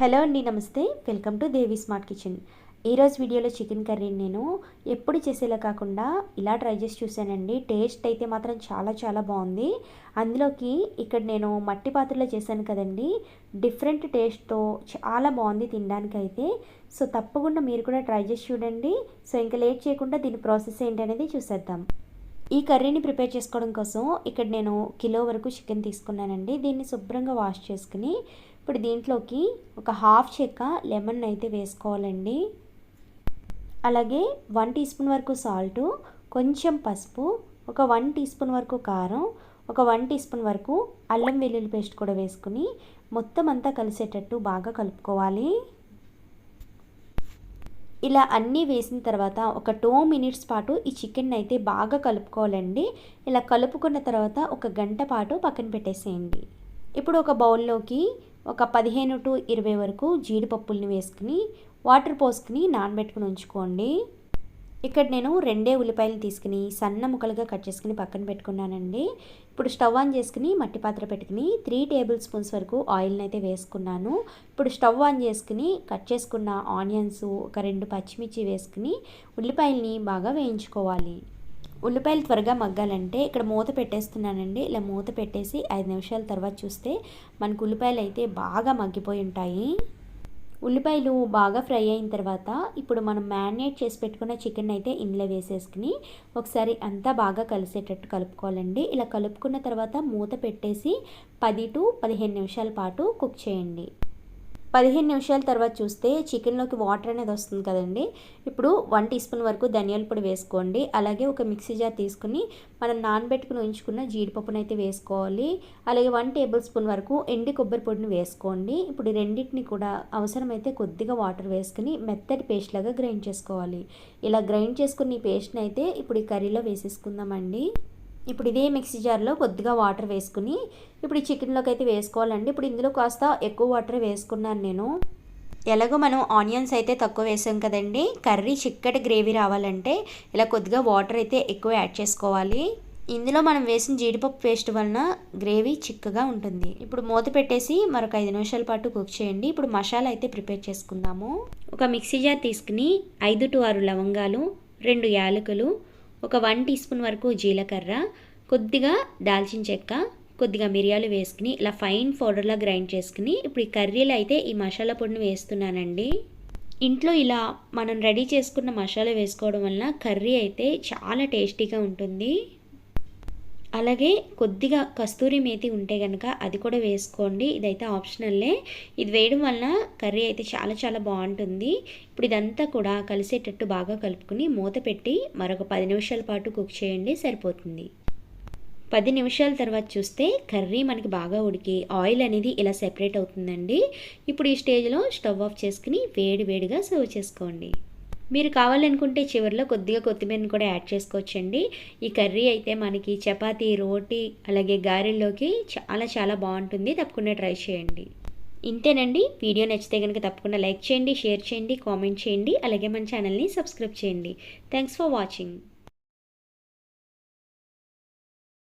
Hello అండి నమస్తే. Welcome to Devi smart kitchen. ఈరోజు వీడియోలో చికెన్ కర్రీని నేను ఎప్పుడు చేసేలా కాకుండా ఇలా ట్రై చేసి చూశానండి. టేస్ట్ అయితే మాత్రం చాలా చాలా బాగుంది. అందులోకి ఇక్కడ నేను మట్టి పాత్రలో చేశాను కదండి. డిఫరెంట్ టేస్ట్తో చాలా బాగుంది తినడానికి అయితే సో తప్పకుండా మీరు కూడా ట్రై చేసి చూడండి. సో ఇంకా లేట్ చేయకుండా దీని ప్రాసెస్ ఏంటనేది చూసేద్దాం. ఈ కర్రీని ప్రిపేర్ చేసుకోవడం కోసం ఇక్కడ నేను కిలో వరకు చికెన్ తీసుకున్నానండి. దీన్ని శుభ్రంగా వాష్ చేసుకుని ఇప్పుడు దీంట్లోకి ఒక హాఫ్ చెక్క లెమన్ అయితే వేసుకోవాలండి. అలాగే వన్ టీ స్పూన్ వరకు సాల్టు కొంచెం పసుపు ఒక వన్ టీ స్పూన్ వరకు కారం ఒక వన్ టీ స్పూన్ వరకు అల్లం వెల్లుల్లి పేస్ట్ కూడా వేసుకుని మొత్తం అంతా కలిసేటట్టు బాగా కలుపుకోవాలి. ఇలా అన్నీ వేసిన తర్వాత ఒక టూ మినిట్స్ పాటు ఈ చికెన్ అయితే బాగా కలుపుకోవాలండి. ఇలా కలుపుకున్న తర్వాత ఒక గంట పాటు పక్కన పెట్టేసేయండి. ఇప్పుడు ఒక బౌల్లోకి ఒక పదిహేను టు ఇరవై వరకు జీడిపప్పుల్ని వేసుకుని వాటర్ పోసుకుని నానబెట్టుకుని ఉంచుకోండి. ఇక్కడ నేను రెండే ఉల్లిపాయలు తీసుకుని సన్న ముక్కలుగా కట్ చేసుకుని పక్కన పెట్టుకున్నానండి. ఇప్పుడు స్టవ్ ఆన్ చేసుకుని మట్టి పాత్ర పెట్టుకుని త్రీ టేబుల్ స్పూన్స్ వరకు ఆయిల్ని అయితే వేసుకున్నాను. ఇప్పుడు స్టవ్ ఆన్ చేసుకుని కట్ చేసుకున్న ఆనియన్స్ ఒక రెండు పచ్చిమిర్చి వేసుకుని ఉల్లిపాయల్ని బాగా వేయించుకోవాలి. ఉల్లిపాయలు త్వరగా మగ్గాలంటే ఇక్కడ మూత పెట్టేస్తున్నానండి. ఇలా మూత పెట్టేసి ఐదు నిమిషాల తర్వాత చూస్తే మనకు ఉల్లిపాయలు అయితే బాగా మగ్గిపోయి ఉంటాయి. ఉల్లిపాయలు బాగా ఫ్రై అయిన తర్వాత ఇప్పుడు మనం మ్యారినేట్ చేసి పెట్టుకున్న చికెన్ అయితే ఇందులో వేసేసుకుని ఒకసారి అంతా బాగా కలిసేటట్టు కలుపుకోవాలండి. ఇలా కలుపుకున్న తర్వాత మూత పెట్టేసి పది టు పదిహేను నిమిషాల పాటు కుక్ చేయండి. పదిహేను నిమిషాల తర్వాత చూస్తే చికెన్లోకి వాటర్ అనేది వస్తుంది కదండి. ఇప్పుడు వన్ టీ స్పూన్ వరకు ధనియాల పొడి వేసుకోండి. అలాగే ఒక మిక్సీ జార్ తీసుకుని మనం నానబెట్టుకుని ఉంచుకున్న జీడిపప్పును అయితే వేసుకోవాలి. అలాగే వన్ టేబుల్ స్పూన్ వరకు ఎండి కొబ్బరి పొడిని వేసుకోండి. ఇప్పుడు రెండింటిని కూడా అవసరమైతే కొద్దిగా వాటర్ వేసుకుని మెత్తటి పేస్ట్ లాగా గ్రైండ్ చేసుకోవాలి. ఇలా గ్రైండ్ చేసుకున్న ఈ పేస్ట్ని అయితే ఇప్పుడు ఈ కర్రీలో వేసేసుకుందామండి. ఇప్పుడు ఇదే మిక్సీ జార్లో కొద్దిగా వాటర్ వేసుకుని ఇప్పుడు ఈ చికెన్లోకి అయితే వేసుకోవాలండి. ఇప్పుడు ఇందులో కాస్త ఎక్కువ వాటర్ వేసుకున్నాను నేను. ఎలాగో మనం ఆనియన్స్ అయితే తక్కువ వేసాం కదండి. కర్రీ చిక్కటి గ్రేవీ రావాలంటే ఇలా కొద్దిగా వాటర్ అయితే ఎక్కువ యాడ్ చేసుకోవాలి. ఇందులో మనం వేసిన జీడిపప్పు పేస్ట్ వలన గ్రేవీ చిక్కగా ఉంటుంది. ఇప్పుడు మూత పెట్టేసి మరొక ఐదు నిమిషాల పాటు కుక్ చేయండి. ఇప్పుడు మసాలా అయితే ప్రిపేర్ చేసుకుందాము. ఒక మిక్సీ జార్ తీసుకుని ఐదు టు ఆరు లవంగాలు రెండు యాలకులు ఒక వన్ టీ స్పూన్ వరకు జీలకర్ర కొద్దిగా దాల్చిన చెక్క కొద్దిగా మిరియాలు వేసుకుని ఇలా ఫైన్ పౌడర్లా గ్రైండ్ చేసుకుని ఇప్పుడు ఈ కర్రీలో అయితే ఈ మసాలా పొడిని వేస్తున్నానండి. ఇంట్లో ఇలా మనం రెడీ చేసుకున్న మసాలా వేసుకోవడం వలన కర్రీ అయితే చాలా టేస్టీగా ఉంటుంది. అలాగే కొద్దిగా కస్తూరి మేతి ఉంటే కనుక అది కూడా వేసుకోండి. ఇదైతే ఆప్షనల్లే. ఇది వేయడం వలన కర్రీ అయితే చాలా చాలా బాగుంటుంది. ఇప్పుడు ఇదంతా కూడా కలిసేటట్టు బాగా కలుపుకుని మూత పెట్టి మరొక పది నిమిషాల పాటు కుక్ చేయండి సరిపోతుంది. పది నిమిషాల తర్వాత చూస్తే కర్రీ మనకి బాగా ఉడికి. ఆయిల్ అనేది ఇలా సెపరేట్ అవుతుందండి. ఇప్పుడు ఈ స్టేజ్లో స్టవ్ ఆఫ్ చేసుకుని వేడి వేడిగా సర్వ్ చేసుకోండి. మీరు కావాలనుకుంటే చివరిలో కొద్దిగా కొత్తిమీరని కూడా యాడ్ చేసుకోవచ్చండి. ఈ కర్రీ అయితే మనకి చపాతీ రోటీ అలాగే గారెల్లోకి చాలా చాలా బాగుంటుంది. తప్పకుండా ట్రై చేయండి. ఇంతేనండి. వీడియో నచ్చితే కనుక తప్పకుండా లైక్ చేయండి షేర్ చేయండి కామెంట్ చేయండి అలాగే మన ఛానల్ని సబ్స్క్రైబ్ చేయండి. Thanks for watching.